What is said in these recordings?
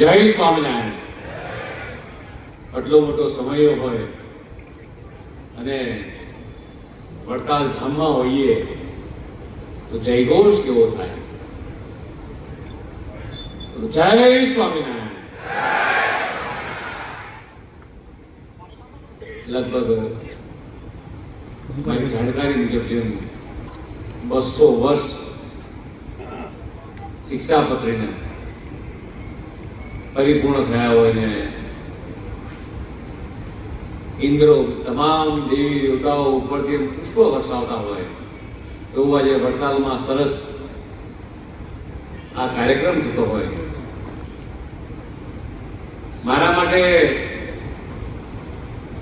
જય સ્વામિનારાયણ. આટલો મોટો સમય હોય અને વડતાલ ધામમાં હોઈએ તો જયઘોષ કેવો થાય? જય સ્વામિનારાયણ. લગભગ મારી જાણકારી મુજબ જેમ બસો વર્ષ શિક્ષાપત્રીને પરિપૂર્ણ થયા હોય ને ઇન્દ્રો તમામ દેવી દેવતાઓ ઉપરથી પુષ્પો વરસાવતા હોય, એવું આજે વડતાલમાં સરસ આ કાર્યક્રમ થતો હોય. મારા માટે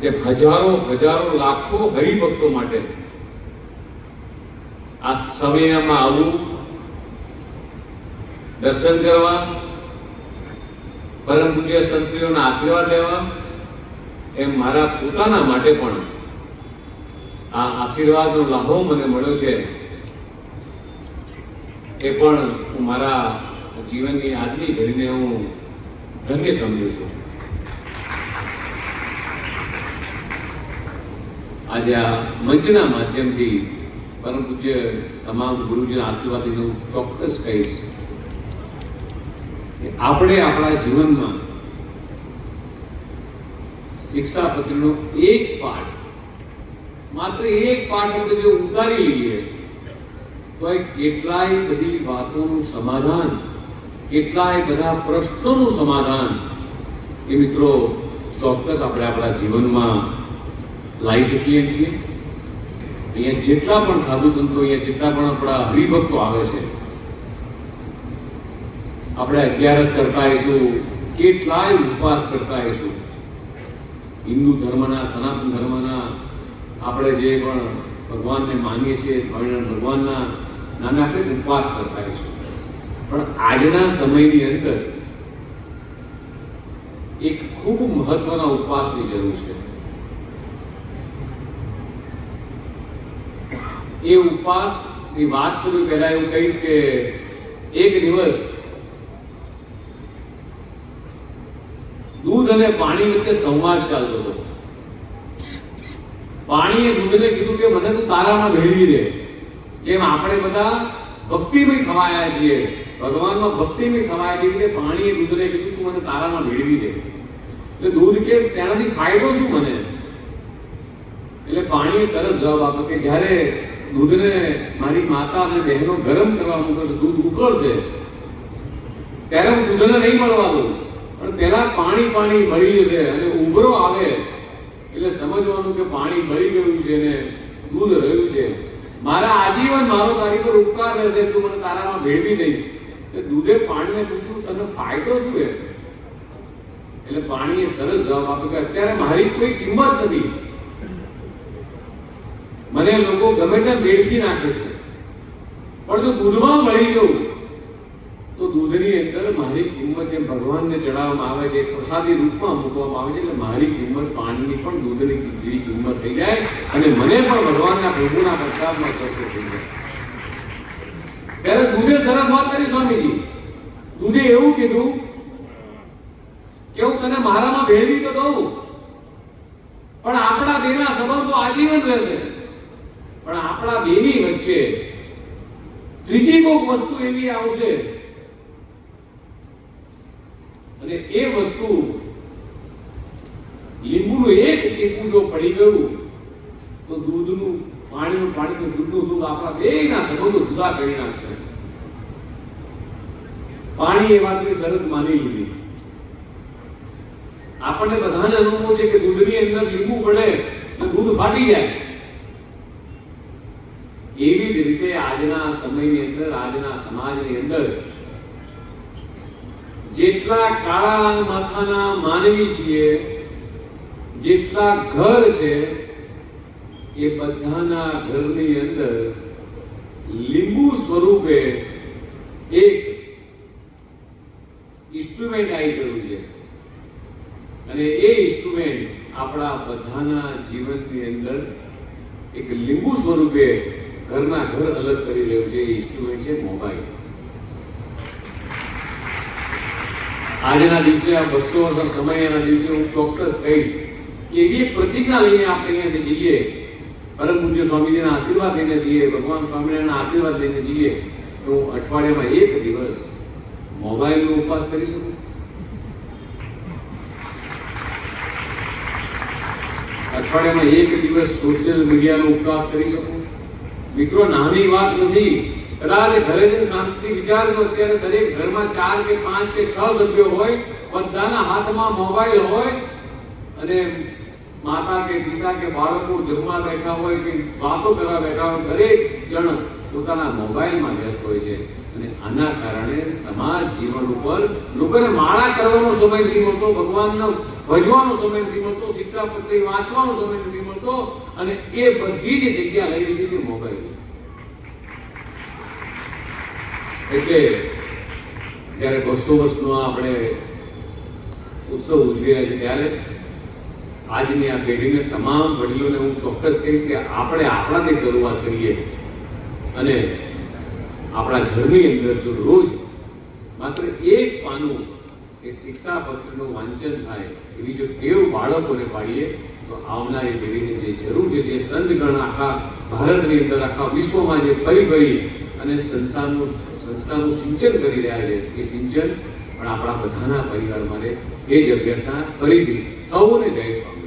જે હજારો હજારો, લાખો હરિભક્તો માટે આ સમયમાં આવું દર્શન કરવા પરમ પૂજ્ય સંતશ્રીઓના આશીર્વાદ લેવા એમ મારા પોતાના માટે પણ આ આશીર્વાદનો લાહો મને મળ્યો છે. એ પણ હું મારા જીવનની આજની ઘડીને હું ધન્ય સમજુ છું. આજે આ મંચના માધ્યમથી પરમ પૂજ્ય તમામ ગુરુજીના આશીર્વાદથી હું ચોક્કસ કહીશ. આપણે આપણા જીવનમાં શિક્ષા પત્રનો એક પાઠ, માત્ર એક પાઠ આપણે જો ઉતારી લઈએ, તો એ કેટલાય બધી વાતોનું સમાધાન, કેટલાય બધા પ્રશ્નોનું સમાધાન એ મિત્રો ચોક્કસ આપણે આપણા જીવનમાં લાવી શકીએ છીએ. અહીંયા જેટલા પણ સાધુ સંતો, અહીંયા જેટલા પણ આપણા હરિભક્તો આવે છે આપણે અગિયારસ કરતા આવીશું. કેટલાય ઉપવાસ કરતા આવીશું. હિન્દુ ધર્મના, સનાતન ધર્મના, આપણે જે પણ ભગવાનને માનીએ છીએ, સ્વામિનારાયણ ભગવાનના નામે આપણે ઉપવાસ કરતા આવીશું. પણ આજના સમયની અંદર એક ખૂબ મહત્વના ઉપવાસની જરૂર છે. એ ઉપવાસની વાત કરવી પહેલા એવું કહીશ કે એક દિવસ દૂધ અને પાણી વચ્ચે સંવાદ ચાલતો હતો. પાણીએ દૂધને કીધું કે મને તું તારામાં ભેળવી દે. જેમ આપણે બધા ભક્તિમય થવાયા છીએ, ભગવાનમાં ભક્તિમય થવાયા છીએ એટલે પાણીએ દૂધને કીધું તું મને તારામાં ભેળવી દે. એટલે દૂધ કે તેનાથી ફાયદો શું મને? એટલે પાણી સરસ જવાબ આપ્યો કે જ્યારે દૂધને મારી માતા અને બહેનો ગરમ કરવા મૂકશે દૂધ ઉકળશે, ત્યારે હું દૂધને નહીં મળવા દઉં. પણ પહેલા પાણી પાણી બળી જશે અને ઉભરો આવે, એટલે સમજવાનું કે પાણી મળી ગયું છે ને દૂધ રહ્યું છે. મારા આજીવન મારો તારી પર ઉપકાર રહેશે તું મને તારામાં ભેળવી દઈશ. દૂધે પાણીને પૂછ્યું, તને ફાયદો શું છે? એટલે પાણીએ સરસ જવાબ આપ્યો કે અત્યારે મારી કોઈ કિંમત નથી. મને લોકો ગમે ત્યાં વેડફી નાખે છે. પણ જો દૂધમાં મળી ગયું દૂધની અંદર મારી કિંમત જેમ ભગવાનને ચડાવવામાં આવે છે પ્રસાદી રૂપમાં મૂકવામાં આવે છે, એટલે મારી કિંમત પાણીની પણ દૂધની જેવી કિંમત થઈ જાય અને મને પણ ભગવાનના પ્રભુના પ્રસાદમાં ચડતો થઈ જાય. ત્યારે દૂધે સરસ વાત કરી સ્વામીજી. દૂધે એવું કીધું કે હું તને મારામાં ભેળવી તો દઉં, પણ આપણા બેના સંબંધો આજીવન રહેશે. પણ આપણા બેની વચ્ચે ત્રીજી કોઈક વસ્તુ એવી આવશે અને એ વસ્તુ લીંબુનું એક ટીપું જો પડી ગયું, તો દૂધનું પાણીનું પાણીનું દૂધનું દૂધ આપણા બેના સંબંધો જુદા કરી નાખશે. પાણી એ વાતની શરત માની લીધી. આપણને બધાને અનુભવ છે કે દૂધની અંદર લીંબુ પડે તો દૂધ ફાટી જાય. એવી જ રીતે આજના સમયની અંદર, આજના સમાજની અંદર જેટલા કાળા માથાના માનવી છીએ, જેટલા ઘર છે, એ બધાના ઘરની અંદર લીંબુ સ્વરૂપે એક ઇન્સ્ટ્રુમેન્ટ આવી ગયું છે. અને એ ઇન્સ્ટ્રુમેન્ટ આપણા બધાના જીવનની અંદર એક લીંબુ સ્વરૂપે ઘરના ઘર અલગ કરી રહ્યું છે. એ ઇન્સ્ટ્રુમેન્ટ છે મોબાઈલ. આજના દિવસે આ બસો વર્ષ સમયના દિવસે હું ચોક્કસ કહીશ કે એવી પ્રતિજ્ઞા લઈને આપણે અહીંયાથી જઈએ. પરમ પૂજ્ય સ્વામીજીના આશીર્વાદ લઈને જઈએ, ભગવાન સ્વામિનારાયણના આશીર્વાદ લઈને જઈએ. તો હું અઠવાડિયામાં એક દિવસ મોબાઈલનો ઉપવાસ કરી શકું? અઠવાડિયામાં એક દિવસ સોશિયલ મીડિયાનો ઉપવાસ કરી શકું? મિત્રો, નાની વાત નથી. કદાચ ઘરે જઈને શાંતિ વિચારજો, અત્યારે દરેક ઘરમાં ચાર કે પાંચ કે છ સભ્યો હોય, બધાના હાથમાં મોબાઈલ હોય, અને માતા કે પિતા કે બાળકો જમવા બેઠા હોય કે વાતો કરવા બેઠા હોય, દરેક જણ પોતાના મોબાઈલમાં વ્યસ્ત હોય છે. અને આના કારણે સમાજ જીવન ઉપર લોકોને માળા કરવાનો સમય નથી મળતો, ભગવાનનો ભજવાનો સમય નથી મળતો, શિક્ષા શિક્ષાપત્રી વાંચવાનો સમય નથી મળતો, અને એ બધી જ જગ્યા લઈ લીધી છે મોબાઈલ. એટલે જ્યારે બસો વર્ષનો આપણે ઉત્સવ ઉજવી રહ્યા છે ત્યારે આજની આ પેઢીને તમામ વડીલોને હું ચોક્કસ કહીશ કે આપણે આપણાથી શરૂઆત કરીએ અને આપણા ઘરની અંદર જો રોજ માત્ર એક પાનું એ શિક્ષાપત્રનું વાંચન થાય, એવી જો ટેવ બાળકોને પાડીએ, તો આવનારી પેઢીને જે જરૂર છે, જે સંતગણ આખા ભારતની અંદર, આખા વિશ્વમાં જે ફરી ફરી અને સંસારનું સંસ્કારનું સિંચન કરી રહ્યા છે એ સિંચન પણ આપણા બધાના પરિવાર માટે એ જ અભ્યર્થના ફરીથી સૌને જય સ્વામી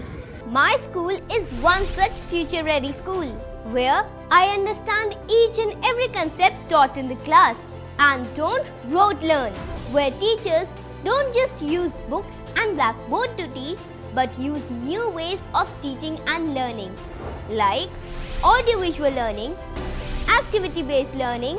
My school is one such future ready school where I understand each and every concept taught in the class and don't rote learn, where teachers don't just use books and blackboard to teach but use new ways of teaching and learning like audiovisual learning, activity based learning,